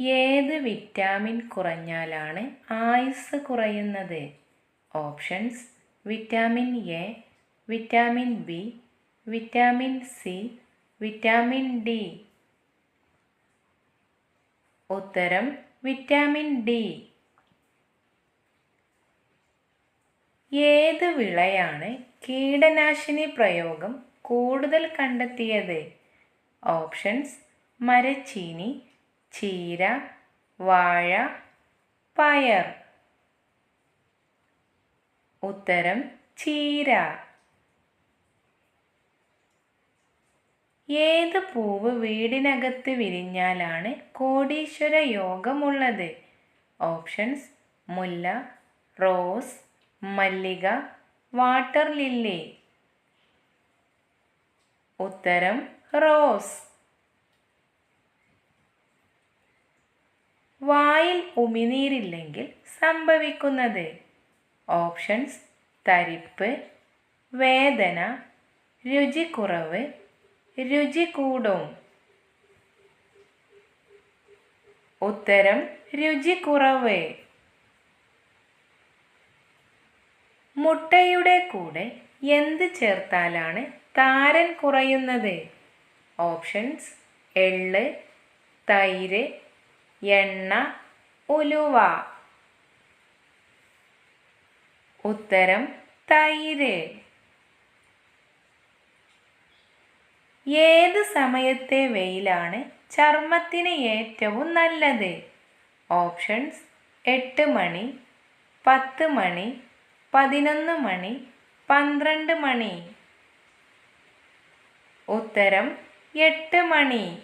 ഏത് വിറ്റാമിൻ കുറഞ്ഞാലാണ് ആയുസ് കുറയുന്നത്? Options vitamin A vitamin B vitamin C vitamin D. ഉത്തരം വിറ്റാമിൻ ഡി. ഏത് വിളയാണ് കീടനാശിനി പ്രയോഗം കൂടുതൽ കണ്ടെത്തിയത്? ഓപ്ഷൻസ് മരച്ചീനി ചീര വാഴ പയർ. ഉത്തരം ചീര. ഏത് പൂവ് വീടിനകത്ത് വിരിഞ്ഞാലാണ് കോടീശ്വര യോഗമുള്ളത്? ഓപ്ഷൻസ് മുല്ല റോസ് മല്ലിക വാട്ടർ ലില്ലി. ഉത്തരം റോസ്. വായിൽ ഉമിനീരില്ലെങ്കിൽ സംഭവിക്കുന്നത്. ഓപ്ഷൻസ് തരിപ്പ് വേദന രുചിക്കുറവ് രുചി കൂടും ഉത്തരം രുചിക്കുറവ്. മുട്ടയുടെ കൂടെ എന്ത് ചേർത്താലാണ് താരൻ കുറയുന്നത്? ഓപ്ഷൻസ് എള്ള് തൈര് എണ്ണ ഉലുവ. ഉത്തരം തൈര്. ഏത് സമയത്തെ വെയിലാണ് ചർമ്മത്തിന് ഏറ്റവും നല്ലത്? ഓപ്ഷൻസ് എട്ട് മണി പത്ത് മണി പതിനൊന്ന് മണി പന്ത്രണ്ട് മണി. ഉത്തരം എട്ട് മണി.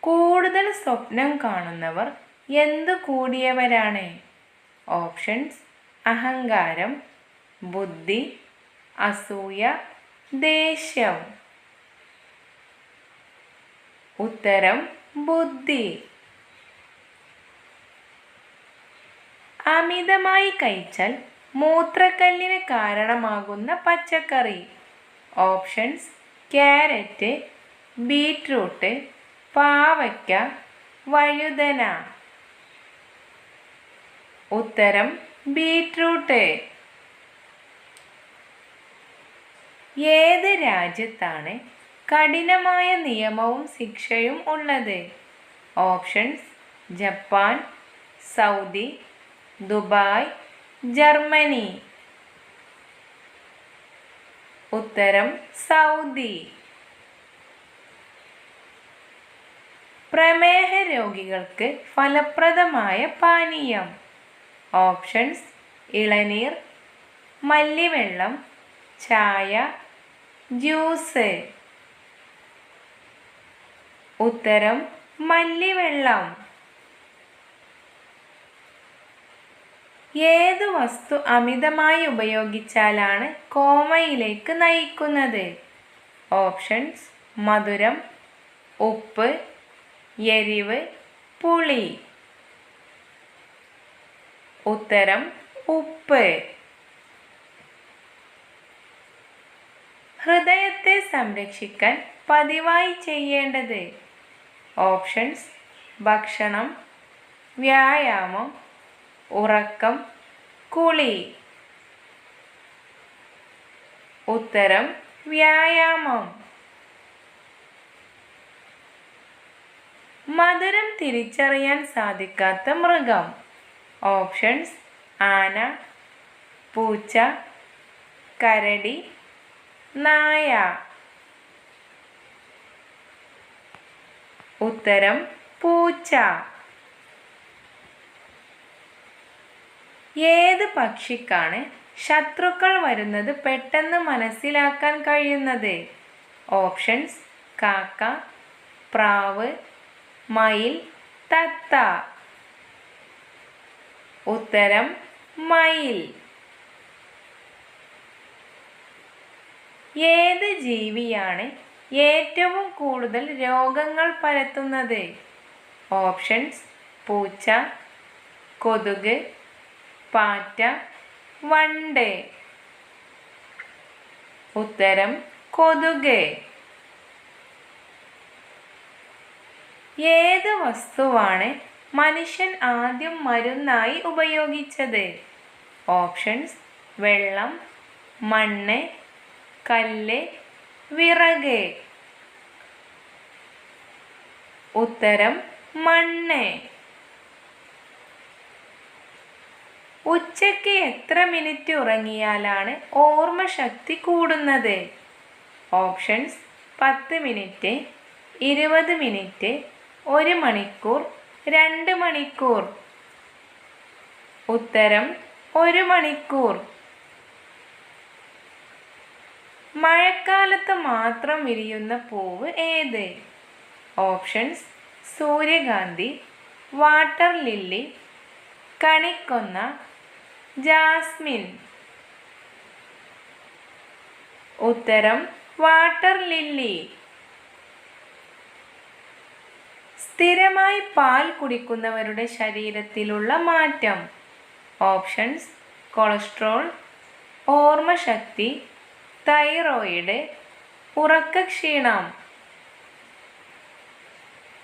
കൂടുതൽ സ്വപ്നം കാണുന്നവർ എന്തു കൂടിയവരാണ്? ഓപ്ഷൻസ് അഹങ്കാരം ബുദ്ധി അസൂയ ദേഷ്യം. ഉത്തരം ബുദ്ധി. അമിതമായി കഴിച്ചാൽ മൂത്രക്കല്ലിന് കാരണമാകുന്ന പച്ചക്കറി. ഓപ്ഷൻസ് ക്യാരറ്റ് ബീറ്റ്റൂട്ട് പാവയ്ക്ക വഴുതന. ഉത്തരം ബീട്രൂട്ട്. ഏത് രാജ്യത്താണ് കഠിനമായ നിയമവും ശിക്ഷയും ഉള്ളത്? Options Japan Saudi Dubai Germany. ഉത്തരം സൗദി. പ്രമേഹ രോഗികൾക്ക് ഫലപ്രദമായ പാനീയം. ഓപ്ഷൻസ് ഇളനീർ മല്ലിവെള്ളം ചായ ജ്യൂസ്. ഉത്തരം മല്ലിവെള്ളം. ഏത് വസ്തു അമിതമായി ഉപയോഗിച്ചാലാണ് കോമയിലേക്ക് നയിക്കുന്നത്? ഓപ്ഷൻസ് മധുരം ഉപ്പ് എരിവ് പുളി. ഉത്തരം ഉപ്പ്. ഹൃദയത്തെ സംരക്ഷിക്കാൻ പതിവായി ചെയ്യേണ്ടത്. ഓപ്ഷൻസ് ഭക്ഷണം വ്യായാമം ഉറക്കം കുളി. ഉത്തരം വ്യായാമം. മധുരം തിരിച്ചറിയാൻ സാധിക്കാത്ത മൃഗം. ഓപ്ഷൻസ് ആന പൂച്ച കരടി നായ. ഉത്തരം പൂച്ച. ഏത് പക്ഷിക്കാണ് ശത്രുക്കൾ വരുന്നത് പെട്ടെന്ന് മനസ്സിലാക്കാൻ കഴിയുന്നത്? ഓപ്ഷൻസ് കാക്ക പ്രാവ് മയിൽ തത്ത. ഉത്തരം മയിൽ. ഏത് ജീവിയാണ് ഏറ്റവും കൂടുതൽ രോഗങ്ങൾ പരത്തുന്നത്? ഓപ്ഷൻസ് പൂച്ച കൊതുക് പാറ്റ വണ്ട്. ഉത്തരം കൊതുക്. ഏത് വസ്തുവാണ് മനുഷ്യൻ ആദ്യം മരുന്നായി ഉപയോഗിച്ചത്? ഓപ്ഷൻസ് വെള്ളം മണ്ണ് കല്ല് വിറക്. ഉത്തരം മണ്ണ്. ഉച്ചയ്ക്ക് എത്ര മിനിറ്റ് ഉറങ്ങിയാലാണ് ഓർമ്മശക്തി കൂടുന്നത്? ഓപ്ഷൻസ് പത്ത് മിനിറ്റ് ഇരുപത് മിനിറ്റ് ഒരു മണിക്കൂർ രണ്ട് മണിക്കൂർ. ഉത്തരം ഒരു മണിക്കൂർ. മഴക്കാലത്ത് മാത്രം വിരിയുന്ന പൂവ് ഏത്? ഓപ്ഷൻസ് സൂര്യകാന്തി വാട്ടർ ലില്ലി കണിക്കൊന്ന ജാസ്മിൻ. ഉത്തരം വാട്ടർ ലില്ലി. സ്ഥിരമായി പാൽ കുടിക്കുന്നവരുടെ ശരീരത്തിലുള്ള മാറ്റം. ഓപ്ഷൻസ് കൊളസ്ട്രോൾ ഓർമ്മശക്തി തൈറോയിഡ് ഉറക്കക്ഷീണം.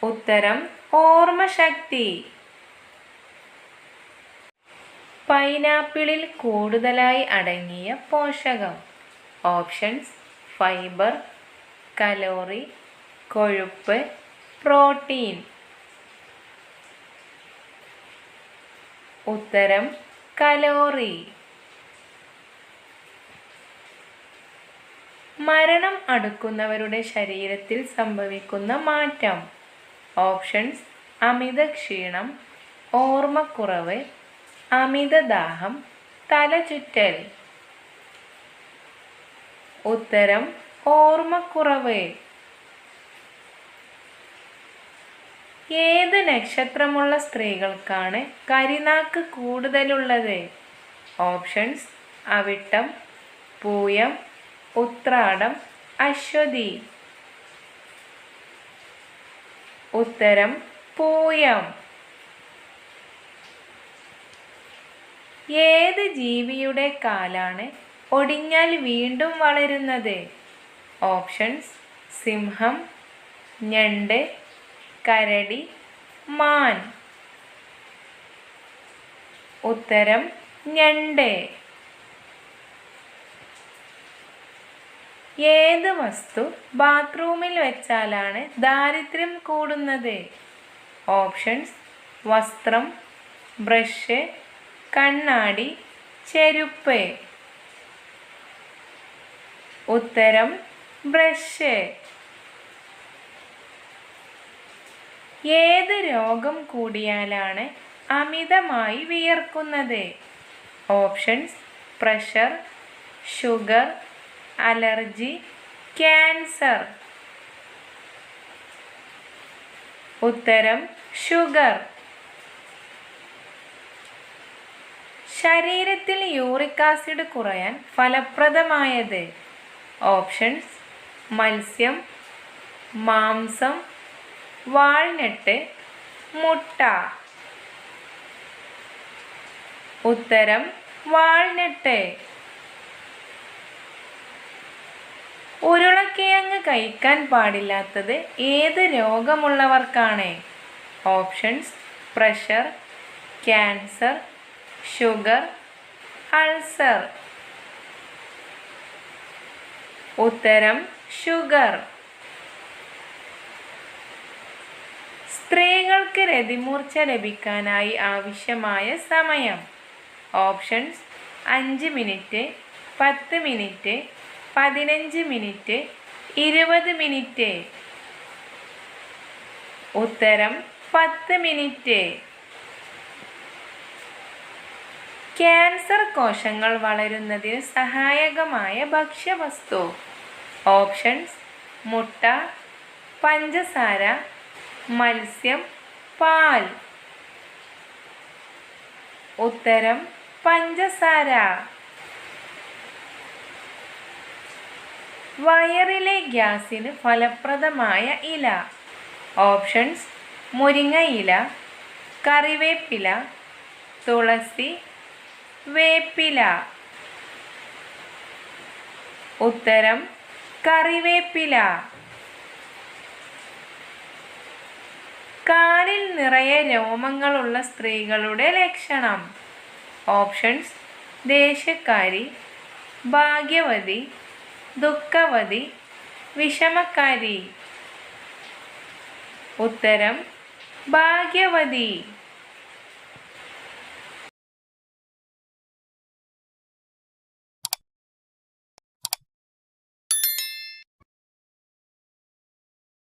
ഉത്തരം ഓർമ്മശക്തി. പൈനാപ്പിളിൽ കൂടുതലായി അടങ്ങിയ പോഷകം. ഓപ്ഷൻസ് ഫൈബർ കലോറി കൊഴുപ്പ് പ്രോട്ടീൻ. ഉത്തരം കലോറി. മരണം അടുക്കുന്നവരുടെ ശരീരത്തിൽ സംഭവിക്കുന്ന മാറ്റം. ഓപ്ഷൻസ് അമിത ക്ഷീണം ഓർമ്മക്കുറവ് അമിതദാഹം തലചുറ്റൽ. ഉത്തരം ഓർമ്മക്കുറവ്. ഏത് നക്ഷത്രമുള്ള സ്ത്രീകൾക്കാണ് കരിനാക്ക് കൂടുതലുള്ളത്? ഓപ്ഷൻസ് അവിട്ടം പൂയം ഉത്രാടം അശ്വതി. ഉത്തരം പൂയം. ഏത് ജീവിയുടെ കാലാണ് ഒടിഞ്ഞാൽ വീണ്ടും വളരുന്നത്? ഓപ്ഷൻസ് സിംഹം ഞണ്ട് കരടി മാൻ. ഉത്തരം ഞണ്ട്. ഏത് വസ്തു ബാത്റൂമിൽ വെച്ചാലാണ് ദാരിദ്ര്യം കൂടുന്നത്? ഓപ്ഷൻസ് വസ്ത്രം ബ്രഷ് കണ്ണാടി ചെരുപ്പ്. ഉത്തരം ബ്രഷ്. ഏത് രോഗം കൂടിയാലാണ് അമിതമായി വിയർക്കുന്നത്? Options pressure sugar allergy cancer. ഉത്തരം ഷുഗർ. ശരീരത്തിൽ യൂറിക് ആസിഡ് കുറയാൻ ഫലപ്രദമായത്? ഓപ്ഷൻസ് മത്സ്യം മാംസം വാൾനട്ട് മുട്ട. ഉത്തരം വാൾനട്ട്. ഉരുളക്കിഴങ്ങ് കഴിക്കാൻ പാടില്ലാത്തത് ഏത് രോഗമുള്ളവർക്കാണ്? Options pressure cancer sugar ulcer. ഉത്തരം ഷുഗർ. സ്ത്രീകൾക്ക് രതിമൂർച്ച ലഭിക്കാനായി ആവശ്യമായ സമയം. ഓപ്ഷൻസ് അഞ്ച് മിനിറ്റ് പത്ത് മിനിറ്റ് പതിനഞ്ച് മിനിറ്റ് ഇരുപത് മിനിറ്റ്. ഉത്തരം പത്ത് മിനിറ്റ്. ക്യാൻസർ കോശങ്ങൾ വളരുന്നതിന് സഹായകമായ ഭക്ഷ്യവസ്തു. ഓപ്ഷൻസ് മുട്ട പഞ്ചസാര മത്സ്യം പാൽ. ഉത്തരം പഞ്ചസാര. വയറിലെ ഗ്യാസിന് ഫലപ്രദമായ ഇല. ഓപ്ഷൻസ് മുരിങ്ങ ഇല കറിവേപ്പില തുളസി വേപ്പില. ഉത്തരം കറിവേപ്പില. കാലിൽ നിറയെ രോമങ്ങളുള്ള സ്ത്രീകളുടെ ലക്ഷണം. ഓപ്ഷൻസ് ദേഷ്യക്കാരി ഭാഗ്യവതി ദുഃഖവതി വിഷമക്കാരി. ഉത്തരം ഭാഗ്യവതി.